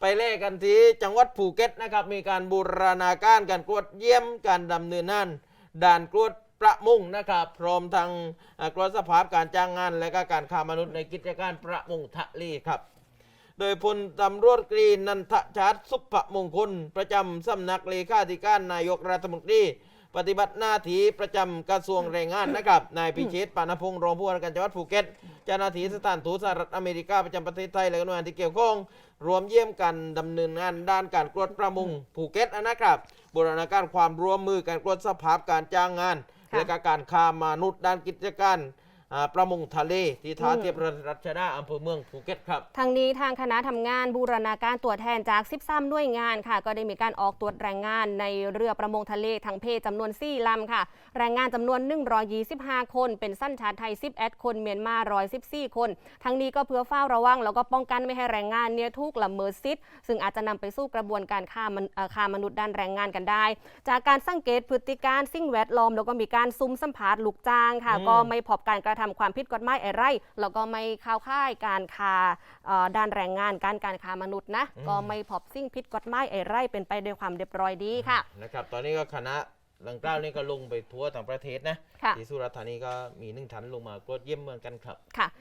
ไปเล่กันที่จังหวัดภูเก็ตนะครับมีการบูรณาการการตรวจเยี่ยมการดำเนินงานด่านตรวจประมงนะครับพร้อมทางอ่าตรวจสภาพการจ้างงาน และก็การค้ามนุษย์ในกิจการประมงทะเลครับ โดยพลตำรวจตรีนันทชาติสุภมงคล ประจำสำนักเลขาธิการนายกรัฐมนตรี ปฏิบัติหน้าที่ประจำกระทรวงแรงงานนะครับ นายพิเชษฐ์ปานพงศ์รองผู้ว่าราชการจังหวัดภูเก็ตเจ้าหน้าที่สถานทูตสหรัฐอเมริกาประจำประเทศไทยและหน่วยงานที่เกี่ยวข้อง รวมเยี่ยมกันดำเนินงานด้านการกรวดประมงภูเก็ตนะครับบูรณาการความร่วมมือการกรวดสภาพการจ้างงาน ค่ะ และก็การค้ามนุษย์ด้านกิจการ อ่าประมงทะเลที่ท่าอืมเทียบรัชดาอำเภอเมืองภูเก็ตครับ ทางนี้ทางคณะทำงานบูรณาการตัวแทนจาก 13 หน่วยงานค่ะ ก็ได้มีการออกตรวจแรงงานในเรือประมงทะเลทางเพศจำนวน 4 ลำค่ะ แรงงานจำนวน 125 คน เป็นสั้นชาติไทย 11 คน เมียนมา 114 คน ทั้งนี้ก็เพื่อเฝ้าระวัง แล้วก็ป้องกันไม่ให้แรงงานเนี่ยถูกละเมิดสิทธิ์ซึ่งอาจจะนำไปสู่กระบวนการฆ่ามันเอ่อฆ่ามนุษย์ด้านแรงงานกันได้ จากการสังเกตพฤติการสิ่งแวดล้อมแล้วก็มีการซุ่มสัมภาษณ์ลูกจ้างค่ะ อืม ก็ไม่พบการกระทำความผิดกฎหมายอะไรแล้วก็ไม่เข้าข่ายการค้าเอ่อด้านแรงงานการการค้ามนุษย์นะก็ไม่พบสิ่งผิดกฎหมายอะไรเป็นไปด้วยความเรียบร้อยดีค่ะนะครับตอนนี้ก็คณะดังกล่าวนี่ก็ลงไปทัวร์ต่างประเทศนะค่ะที่สุราษฎร์ธานีก็มีหนึ่งทันลงมาตรวจเยี่ยมเมืองกันครับ ค่ะ